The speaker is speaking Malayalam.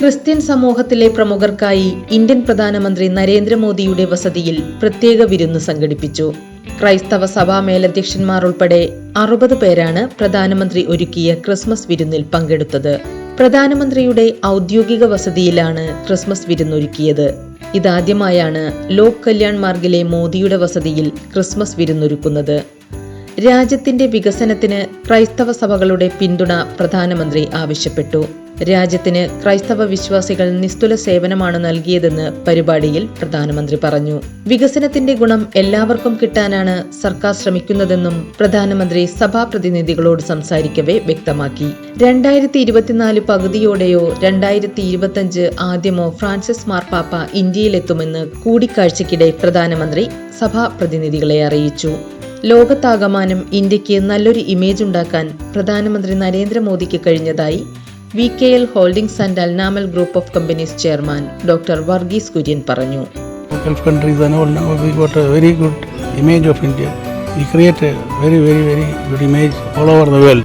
ക്രിസ്ത്യൻ സമൂഹത്തിലെ പ്രമുഖർക്കായി ഇന്ത്യൻ പ്രധാനമന്ത്രി നരേന്ദ്രമോദിയുടെ വസതിയിൽ പ്രത്യേക വിരുന്ന് സംഘടിപ്പിച്ചു. ക്രൈസ്തവ സഭാ മേലധ്യക്ഷന്മാർ ഉൾപ്പെടെ അറുപത് പേരാണ് പ്രധാനമന്ത്രി ഒരുക്കിയ ക്രിസ്മസ് വിരുന്നിൽ പങ്കെടുത്തത്. പ്രധാനമന്ത്രിയുടെ ഔദ്യോഗിക വസതിയിലാണ് ക്രിസ്മസ് വിരുന്നൊരുക്കിയത്. ഇതാദ്യമായാണ് ലോക് കല്യാൺ മാർഗിലെ മോദിയുടെ വസതിയിൽ ക്രിസ്മസ് വിരുന്നൊരുക്കുന്നത്. രാജ്യത്തിന്റെ വികസനത്തിന് ക്രൈസ്തവ സഭകളുടെ പിന്തുണ പ്രധാനമന്ത്രി ആവശ്യപ്പെട്ടു. രാജ്യത്തിന് ക്രൈസ്തവ വിശ്വാസികൾ നിസ്തുല സേവനമാണ് നൽകിയതെന്ന് പരിപാടിയിൽ പ്രധാനമന്ത്രി പറഞ്ഞു. വികസനത്തിന്റെ ഗുണം എല്ലാവർക്കും കിട്ടാനാണ് സർക്കാർ ശ്രമിക്കുന്നതെന്നും പ്രധാനമന്ത്രി സഭാ പ്രതിനിധികളോട് സംസാരിക്കവേ വ്യക്തമാക്കി. രണ്ടായിരത്തി ഇരുപത്തിനാല് പകുതിയോടെയോ രണ്ടായിരത്തി ഇരുപത്തിയഞ്ച് ആദ്യമോ ഫ്രാൻസിസ് മാർപ്പാപ്പ ഇന്ത്യയിലെത്തുമെന്ന് കൂടിക്കാഴ്ചയ്ക്കിടെ പ്രധാനമന്ത്രി സഭാ പ്രതിനിധികളെ അറിയിച്ചു. ലോകത്താകമാനം ഇന്ത്യയ്ക്ക് നല്ലൊരു ഇമേജ് ഉണ്ടാക്കാൻ പ്രധാനമന്ത്രി നരേന്ദ്രമോദിക്ക് കഴിഞ്ഞതായി V K L holdings and Al Namal group of companies chairman doctor Varghese Kurian പറഞ്ഞു Gulf countries and all now we got a very good image of India. We create a very, very, very good image all over the world.